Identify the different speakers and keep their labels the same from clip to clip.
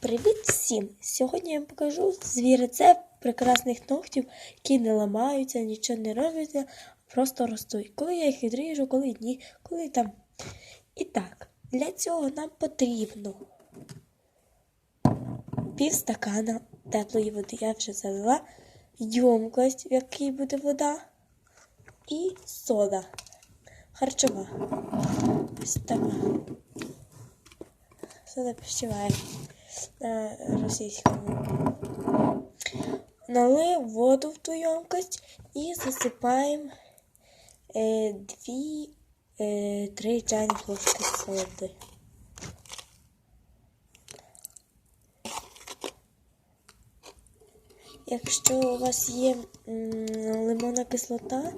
Speaker 1: Привіт всім! Сьогодні я вам покажу свій рецепт прекрасних ногтів, які не ламаються, нічого не робляться, просто ростуть. Коли я їх відріжу, коли ні, коли там. І так, для цього нам потрібно пів стакана теплої води. Я вже залила ємкость, в якій буде вода, і сода харчова. Ось така. Сода пищевая на російському. Налив воду в ту ємкость і засипаємо е, дві, е, три чайні ложки соди. Якщо у вас є лимонна кислота,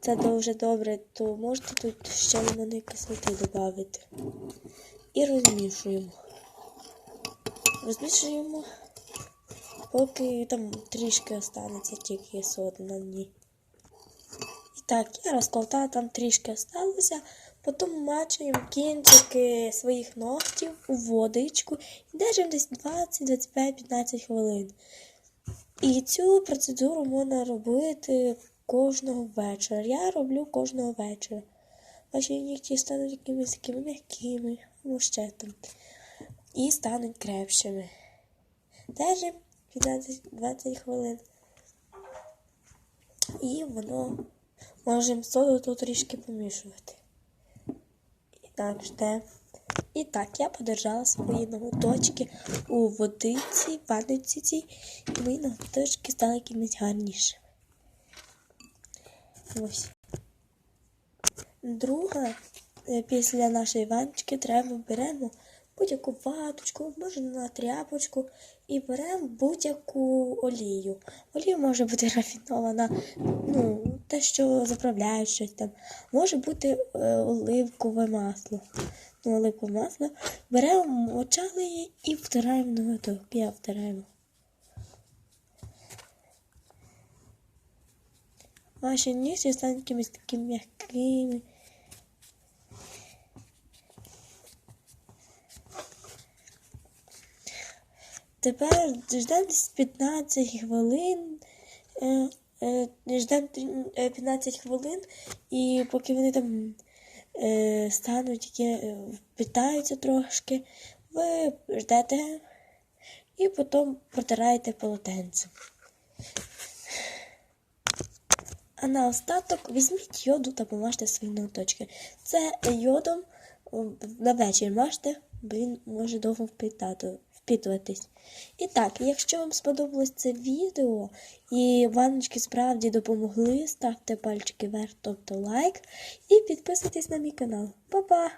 Speaker 1: це дуже добре, то можете тут ще лимонної кислоти додати. І розмішуємо. Розмішуємо, поки там трішки останеться тільки соди на дні. І так, я розколотала, там трішки осталося. Потім мачуємо кінчики своїх ногтів у водичку і держимо десь 20-25-15 хвилин. І цю процедуру можна робити кожного вечора. Я роблю кожного вечора. Ваші нігті стануть якимись такими м'якими, або ще там. І стануть крепшими. Держимо 15-20 хвилин. І воно можемо соду тут трішки помішувати. І так жде. І так, я подержала свої ноготочки у водиці, ванниці цій, і мої ноготочки стали якимись гарнішими. Ось. Друга, е, після нашої ванночки треба беремо будь-яку ваточку, можна тряпочку і беремо будь-яку олію. Олія може бути рафінована, ну, те, що заправляють щось там. Може бути е, оливкове масло. Ну, оливкове масло. Беремо, мочали і втираємо на готовку. Я втираємо. Ваші нігті стануть якимись такими м'якими. Тепер ждемо десь 15 хвилин. Е, е, ждемо е, 15 хвилин, і поки вони там е, стануть, такі, е, впитаються трошки, ви ждете і потім протираєте полотенцем. А на остаток візьміть йоду та помажте свої ноготочки. Це йодом на вечір мажте, бо він може довго впитати, впитуватись. І так, якщо вам сподобалось це відео і ванночки справді допомогли, ставте пальчики вверх, тобто лайк, і підписуйтесь на мій канал. Па-па!